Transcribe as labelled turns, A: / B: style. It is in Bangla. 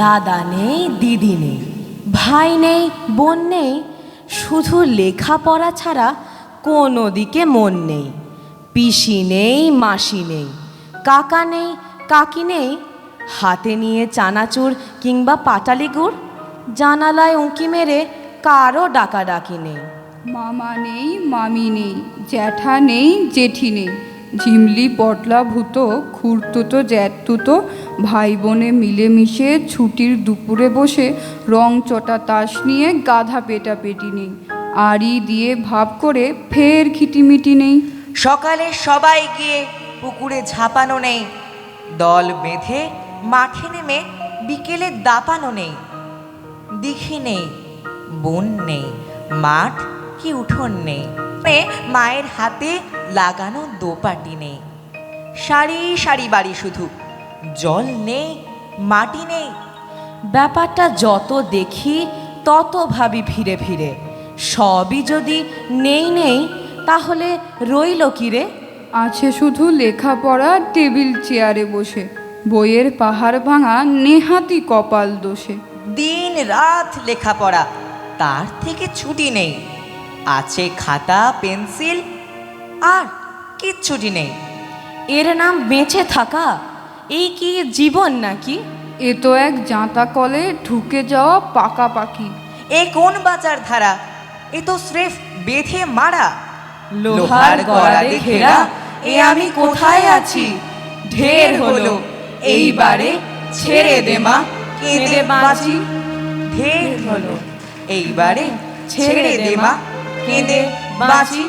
A: দাদা নেই, দিদি নেই, ভাই নেই, বোন নেই, শুধু লেখাপড়া ছাড়া কোনো দিকে মন নেই। পিসি নেই, মাসি নেই, কাকা নেই, কাকি নেই, হাতে নিয়ে চানাচুর কিংবা পাটালি গুড়, জানালায় উঁকি মেরে কারও ডাকাডাকি নেই।
B: মামা নেই, মামি নেই, জ্যাঠা নেই, জেঠি নেই ঝিমলি পটলা ভূত খুঁড়তুতো, জ্যাঠতুতো ভাই বোনে মিলেমিশে ছুটির দুপুরে বসে রং চটা তাস নিয়ে গাধা পেটাপেটি নেই। আড়ি দিয়ে ভাব করে ফের খিটিমিটি নেই।
C: সকালে সবাই গিয়ে পুকুরে ঝাঁপানো নেই। দল বেঁধে মাঠে নেমে বিকেলে দাপানো নেই। দিঘি নেই, বন নেই, মাঠ কি উঠোন নেই? মায়ের হাতে লাগানো দোপাটি নেই। সারি সারি বাড়ি শুধু। জল নেই মাটি নেই।
A: ব্যাপারটা যত দেখি তত ভাবি ফিরে ফিরে। সবই যদি নেই নেই তাহলে রইল কি রে?
B: আছে শুধু লেখাপড়া টেবিল চেয়ারে বসে। বইয়ের পাহাড় ভাঙা নেহাতি কপাল দোষে।
C: দিন রাত লেখাপড়া। তার থেকে ছুটি নেই। আছে খাতা পেন্সিল আর কিচ্ছুটি নেই।
A: এর নাম বেঁচে থাকা? এই কি জীবন নাকি?
B: এ তো এক জাঁতা কলে ঢুকে যাওয়া পাকা পাখি।
C: এ কোন বাজার ধারা? এ তো স্রেফ বেঁধে মারা।
A: লোহার গড়াতে ঘেরা এ আমি কোথায় আছি? ঢের হলো এইবারে ছেড়ে দে মা কেঁদে বাঁচি।
C: ঢের হলো এইবারে ছেড়ে দে মা কেঁদে বাঁচি